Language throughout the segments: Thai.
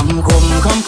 คำคมคำ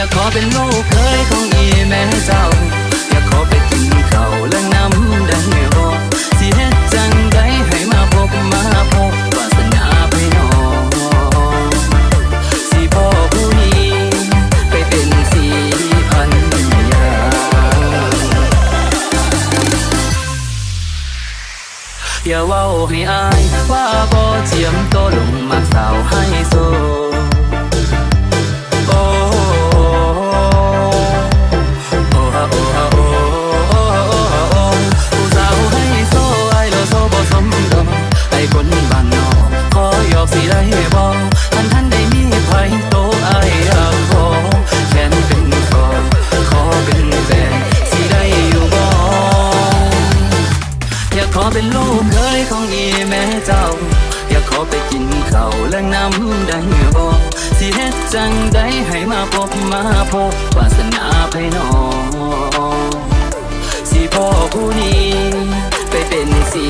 อยากขอเป็นลูกเคยของอีแม่เจ้า อยากขอไปกินเขาและน้ำดังไม่รอสิเฮ็ดจังไดให้มาพบมาพบวาสนาไปนอสิพ่อผู้นี้ไปเป็นสีพันยาอย่าเว้าให้อายว่าบ่เทียมตัวลงมา ของอีแม่เจ้า อยากขอไปกินข้าวและน้ำได้บอกสิเฮ็ดจังได้ให้มาพบมาพบวาสนาไปนอสิพ่อผู้นี้ไปเป็นสี